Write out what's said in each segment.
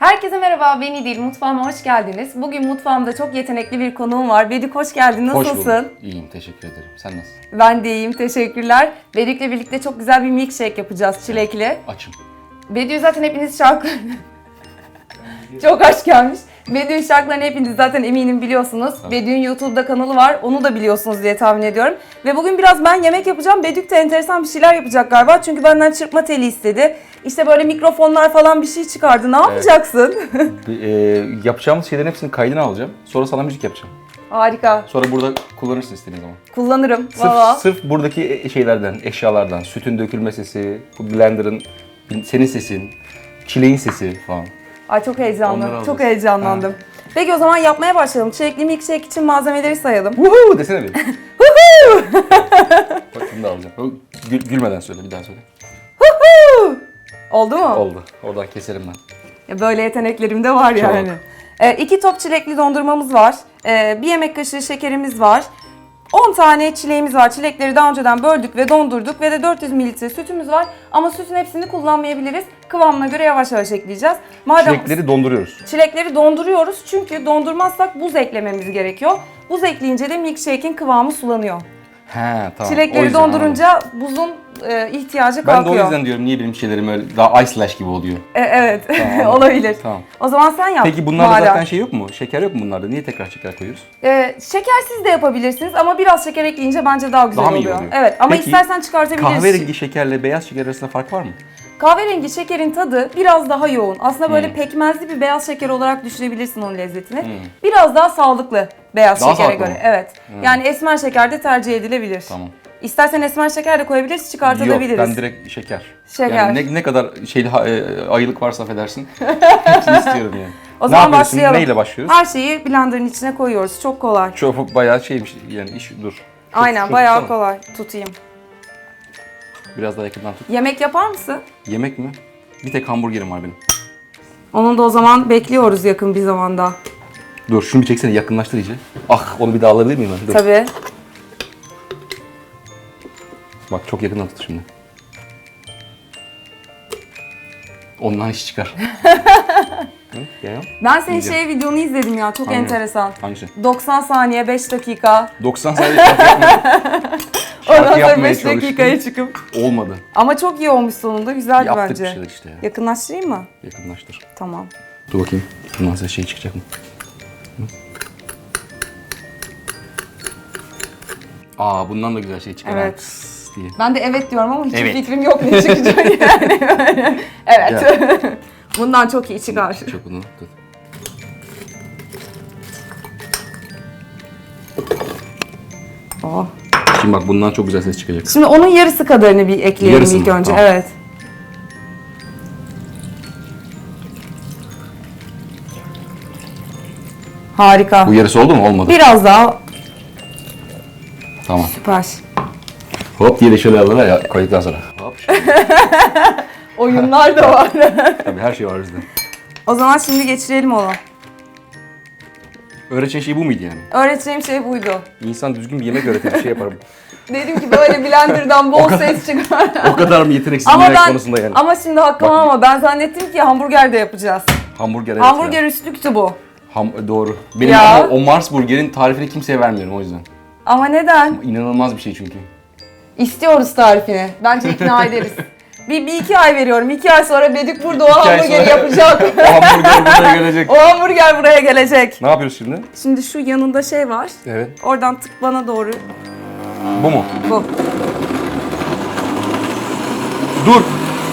Herkese merhaba, ben İdil. Mutfağıma hoş geldiniz. Bugün mutfağımda çok yetenekli bir konuğum var. Bedik hoş geldin, Hoş nasılsın? bulduk. İyiyim, teşekkür ederim. Sen nasılsın? Ben de iyiyim, teşekkürler. Bedik'le birlikte çok güzel bir milkshake yapacağız çilekli. Açım. Bedik'i zaten hepiniz şarkı... çok aç gelmiş. Bedik'in şarkılarını hepiniz zaten eminim biliyorsunuz. Bedik'in YouTube'da kanalı var, onu da biliyorsunuz diye tahmin ediyorum. Ve bugün biraz ben yemek yapacağım. Bedik de enteresan bir şeyler yapacak galiba. Çünkü benden çırpma teli istedi. İşte böyle mikrofonlar falan bir şey çıkardı. Ne yapacaksın? Bir, e, yapacağımız şeylerin hepsini kaydına alacağım. Sonra sana müzik yapacağım. Harika. Sonra burada kullanırsın istediğin zaman. Kullanırım. Sırf, Valla. sırf buradaki e- şeylerden, eşyalardan, sütün dökülme sesi, bu blenderın, senin sesin, çileğin sesi falan. Ay çok heyecanlı. Çok heyecanlandım. Peki o zaman yapmaya başlayalım. Çilekli milkshake için malzemeleri sayalım. Woohoo desene bir. Bak bunu da alacağım. Gül- gülmeden söyle, bir daha söyle. Oldu mu? Oldu. Oradan keserim ben. Ya böyle yeteneklerim de var yani. Ee, iki top çilekli dondurmamız var. Ee, bir yemek kaşığı şekerimiz var. 10 tane çileğimiz var. Çilekleri daha önceden böldük ve dondurduk ve de 400 mililitre sütümüz var. Ama sütün hepsini kullanmayabiliriz. Kıvamına göre yavaş yavaş ekleyeceğiz. Madem Çilekleri donduruyoruz. Çilekleri donduruyoruz çünkü dondurmazsak buz eklememiz gerekiyor. Buz ekleyince de milkshake'in kıvamı sulanıyor. He tamam. O Çilekleri yüzden anladım. dondurunca buzun e, ihtiyacı Ben de kalkıyor. o yüzden diyorum niye benim şeylerim öyle daha ice lash gibi oluyor. E, evet, Tamam. olabilir. Tamam. O zaman sen yap. Peki bunlarda madem. zaten şey yok mu? Şeker yok mu bunlarda? Niye tekrar şeker koyuyoruz? E, şekersiz de yapabilirsiniz ama biraz şeker ekleyince bence daha güzel Daha mı iyi oluyor. Evet ama Peki, istersen çıkartabilirsin. Kahverengi şekerle beyaz şeker arasında fark var mı? Kahverengi şekerin tadı biraz daha yoğun. Aslında böyle Hmm. pekmezli bir beyaz şeker olarak düşünebilirsin onun lezzetini. Biraz daha sağlıklı beyaz Daha şekere sağlıklı göre. mı? Evet. Yani esmer şeker de tercih edilebilir. Tamam. İstersen esmer şeker de koyabiliriz, Yok çıkartabiliriz. ben direkt şeker. Şeker. Yani ne, ne kadar şeyli ha- e, ayılık varsa affedersin. Hepsini istiyorum yani. O ne zaman yapıyoruz şimdi? başlayalım. Neyle başlıyoruz? Her şeyi blenderın içine koyuyoruz. Çok kolay. Çok bayağı şeymiş yani iş dur. Çok- Aynen çok bayağı tutsana. kolay. Tutayım. Biraz daha yakından tut. Yemek yapar mısın? Yemek mi? Bir tek hamburgerim var benim. Onun da o zaman bekliyoruz yakın bir zamanda. Dur şunu bir çeksene yakınlaştır iyice. Ah onu bir daha alabilir miyim ben? Dur. Tabii. Bak çok yakından tut şimdi. Ondan iş çıkar. Ben senin şey videonu izledim ya çok Hangi? enteresan. Hangisi? 90 saniye 5 dakika. 90 saniye şarkı yapmaya, Ondan sonra yapmaya 5 dakikaya çıkıp. Olmadı. Ama çok iyi olmuş sonunda. Güzeldi Yaptık bence. bir şeyler işte ya. Yakınlaştırayım mı? Yakınlaştır. Tamam. Dur bakayım. Bundan size şey çıkacak mı? Hı? Aa bundan da güzel şey çıkar. ha. Evet. Diye. Ben de evet diyorum ama hiçbir Evet. fikrim yok ne çıkacak yani. evet. Bundan çok iyi çıkar. Çok bunu tut. Oh. Şimdi bak bundan çok güzel ses çıkacak. Şimdi onun yarısı kadarını bir ekleyelim Yarısı ilk mı? önce. Tamam. Evet. Harika. Bu yarısı oldu mu? Olmadı. Biraz daha Tamam. süper. Hop diye de şöyle alır ya koyduktan sonra. Hop. şöyle. Oyunlar da var. Tabii her şey var bizde. o zaman şimdi geçirelim onu. Öğreteceğin şey bu muydu yani? Öğreteceğim şey buydu. İnsan düzgün bir yemek öğretir bir şey yaparım. Dedim ki böyle blenderdan bol ses çıkar. o kadar mı yeteneksiz ama yemek ben konusunda yani? ama şimdi hakkım Bak- ama ben zannettim ki hamburger de yapacağız. Hamburger evet hamburger ya. üstlüktü bu. Ham- doğru. Benim Ya. ama o Mars burgerin tarifini kimseye vermiyorum o yüzden. Ama neden? İnanılmaz bir şey çünkü. İstiyoruz tarifini. Bence ikna ederiz. Bir, bir iki ay veriyorum. İki ay sonra o İki ay hamburgeri sonra- yapacak. O hamburger buraya gelecek. o hamburger buraya gelecek. Ne yapıyoruz şimdi? Şimdi şu yanında şey var. Evet. Oradan tık bana doğru. Bu mu? Bu. Dur.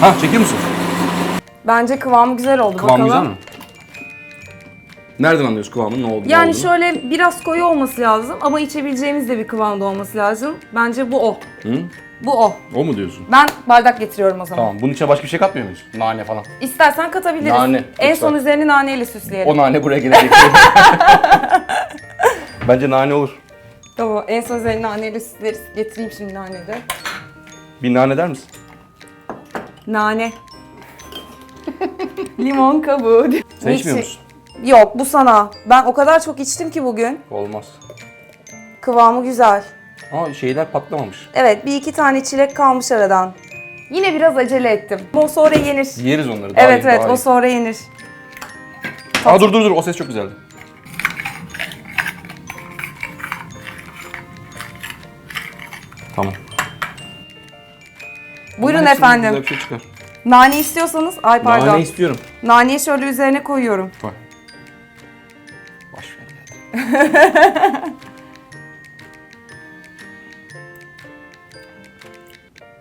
Ha çekiyor musun? Bence kıvamı güzel oldu. Kıvam Bakalım. güzel mi? Nereden anlıyoruz kıvamın ne oldu? ne Yani olduğunu? şöyle biraz koyu olması lazım ama içebileceğimiz de bir kıvamda olması lazım. Bence bu o. Hı? Bu o. O mu diyorsun? Ben bardak getiriyorum o zaman. Tamam. Bunun içine başka bir şey katmıyor muyuz? Nane falan. İstersen katabiliriz. Nane, En lütfen. son üzerini naneyle süsleyelim. O nane buraya gelecek. Bence nane olur. Tamam. En son üzerini naneyle süsleriz. Getireyim şimdi naneyi de. Bir nane der misin? Nane. Limon kabuğu. Sen içmiyor musun? Yok bu sana. Ben o kadar çok içtim ki bugün. Olmaz. Kıvamı güzel. Ama şeyler patlamamış. Evet bir iki tane çilek kalmış aradan. Yine biraz acele ettim. O sonra yenir. Yeriz onları. Daha evet iyi, evet daha o iyi. sonra yenir. Aa dur dur dur o ses çok güzeldi. Tamam. Buyurun hepsinden efendim. Güzel bir şey çıkar. Nane istiyorsanız, ay pardon. Daha ne istiyorum? Naneyi şöyle üzerine koyuyorum. Bak.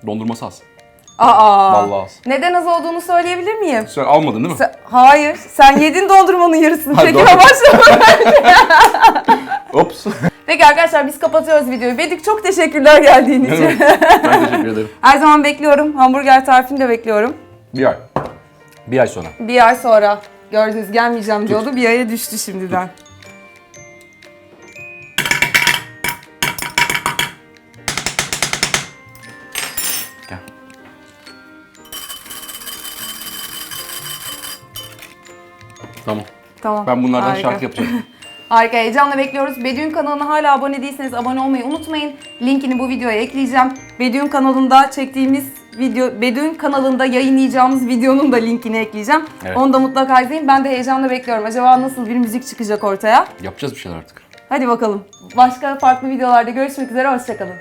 Dondurması az. Aa. Vallahi az. Neden az olduğunu söyleyebilir miyim? Sen almadın değil mi? Sen- hayır. Sen yedin dondurmanın yarısını. Ha, Çekime doğru. başlama. Ops. Peki arkadaşlar biz kapatıyoruz videoyu. Bedik çok teşekkürler geldiğin için. Ben teşekkür ederim. Her zaman bekliyorum. Hamburger tarifini de bekliyorum. Bir ay. Bir ay sonra. Bir ay sonra gördünüz gelmeyeceğim diyordu. Bir aya düştü şimdiden. Tamam. Tamam. Ben bunlardan Harika. şarkı yapacağım. Harika. Heyecanla bekliyoruz. Bedüğün kanalına hala abone değilseniz abone olmayı unutmayın. Linkini bu videoya ekleyeceğim. Bedüğün kanalında çektiğimiz video, Bedüğün kanalında yayınlayacağımız videonun da linkini ekleyeceğim. Evet. Onu da mutlaka izleyin. Ben de heyecanla bekliyorum. Acaba nasıl bir müzik çıkacak ortaya? Yapacağız bir şeyler artık. Hadi bakalım. Başka farklı videolarda görüşmek üzere. Hoşçakalın.